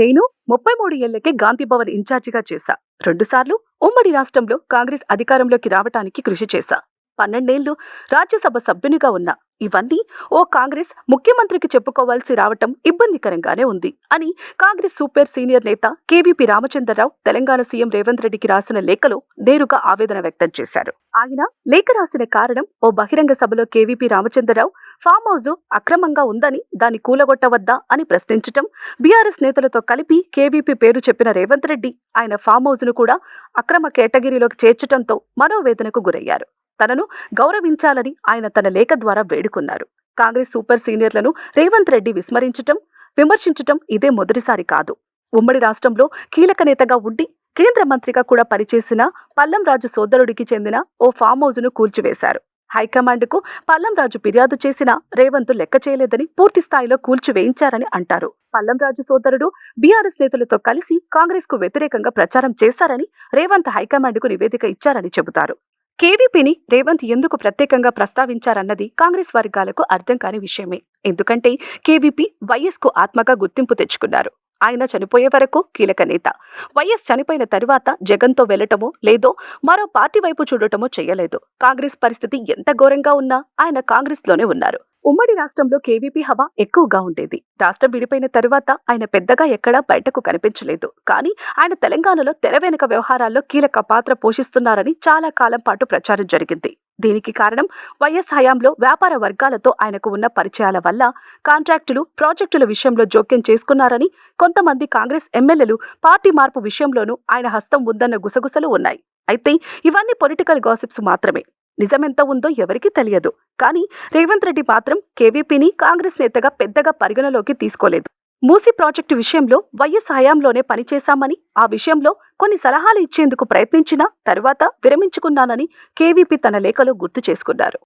నేను ముప్పై మూడు ఏళ్ళకే గాంధీభవన్ ఇన్ఛార్జిగా చేశా. రెండుసార్లు ఉమ్మడి రాష్ట్రంలో కాంగ్రెస్ అధికారంలోకి రావటానికి కృషి చేశా. పన్నెండేళ్ళు రాజ్యసభ సభ్యునిగా ఉన్నా ఇవన్నీ ఓ కాంగ్రెస్ ముఖ్యమంత్రికి చెప్పుకోవాల్సి రావటం ఇబ్బందికరంగానే ఉంది అని కాంగ్రెస్ సూపర్ సీనియర్ నేత కేవీపీ రామచంద్రరావు తెలంగాణ సీఎం రేవంత్ రెడ్డికి రాసిన లేఖలో నేరుగా ఆవేదన వ్యక్తం చేశారు. ఆయన లేఖ రాసిన కారణం ఓ బహిరంగ సభలో కేవీపీ రామచంద్రరావు ఫామ్ హౌస్ అక్రమంగా ఉందని దాన్ని కూలగొట్టవద్దా అని ప్రశ్నించటం బీఆర్ఎస్ నేతలతో కలిపి కేవీపీ పేరు చెప్పిన రేవంత్ రెడ్డి ఆయన ఫామ్ హౌస్ను కూడా అక్రమ కేటగిరీలోకి చేర్చటంతో మనోవేదనకు గురయ్యారు. తనను గౌరవించాలని ఆయన తన లేఖ ద్వారా వేడుకున్నారు. కాంగ్రెస్ సూపర్ సీనియర్లను రేవంత్ రెడ్డి విస్మరించటం విమర్శించటం ఇదే మొదటిసారి కాదు. ఉమ్మడి రాష్ట్రంలో కీలక నేతగా ఉండి కేంద్ర మంత్రిగా కూడా పనిచేసిన పల్లంరాజు సోదరుడికి చెందిన ఓ ఫామ్ హౌస్ను కూల్చివేశారు. హైకమాండ్కు పల్లం రాజు ఫిర్యాదు చేసినా రేవంత్ లెక్క చేయలేదని పూర్తి స్థాయిలో కూల్చివేయించారని అంటారు. పల్లం రాజు సోదరుడు బీఆర్ఎస్ నేతలతో కలిసి కాంగ్రెస్కు వ్యతిరేకంగా ప్రచారం చేశారని రేవంత్ హైకమాండ్కు నివేదిక ఇచ్చారని చెబుతారు. కేవీపీని రేవంత్ ఎందుకు ప్రత్యేకంగా ప్రస్తావించారన్నది కాంగ్రెస్ వర్గాలకు అర్థం కాని విషయమే. ఎందుకంటే కేవీపీ వైఎస్కు ఆత్మగా గుర్తింపు తెచ్చుకున్నారు. ఆయన చనిపోయే వరకు కీలక నేత. వైఎస్ చనిపోయిన తరువాత జగన్తో వెళ్ళటమో లేదో మరో పార్టీ వైపు చూడటమో చేయలేదు. కాంగ్రెస్ పరిస్థితి ఎంత ఘోరంగా ఉన్నా ఆయన కాంగ్రెస్లోనే ఉన్నారు. ఉమ్మడి రాష్ట్రంలో కేవీపీ హవా ఎక్కువగా ఉండేది. రాష్ట్రం విడిపోయిన తరువాత ఆయన పెద్దగా ఎక్కడా బయటకు కనిపించలేదు. కానీ ఆయన తెలంగాణలో తెర వెనుక వ్యవహారాల్లో కీలక పాత్ర పోషిస్తున్నారని చాలా కాలం పాటు ప్రచారం జరిగింది. దీనికి కారణం వైఎస్ హయాంలో వ్యాపార వర్గాలతో ఆయనకు ఉన్న పరిచయాల వల్ల కాంట్రాక్టులు ప్రాజెక్టుల విషయంలో జోక్యం చేసుకున్నారని కొంతమంది కాంగ్రెస్ ఎమ్మెల్యేలు పార్టీ మార్పు విషయంలోనూ ఆయన హస్తం ఉందన్న గుసగుసలు ఉన్నాయి. అయితే ఇవన్నీ పొలిటికల్ గాసిప్స్ మాత్రమే. నిజమెంత ఉందో ఎవరికీ తెలియదు. కానీ రేవంత్ రెడ్డి మాత్రం కేవీపీని కాంగ్రెస్ నేతగా పెద్దగా పరిగణలోకి తీసుకోలేదు. మూసీ ప్రాజెక్టు విషయంలో వైఎస్ హయాంలోనే పనిచేశామని ఆ విషయంలో కొన్ని సలహాలు ఇచ్చేందుకు ప్రయత్నించినా తరువాత విరమించుకున్నానని కేవీపీ తన లేఖలో గుర్తు చేసుకున్నారు.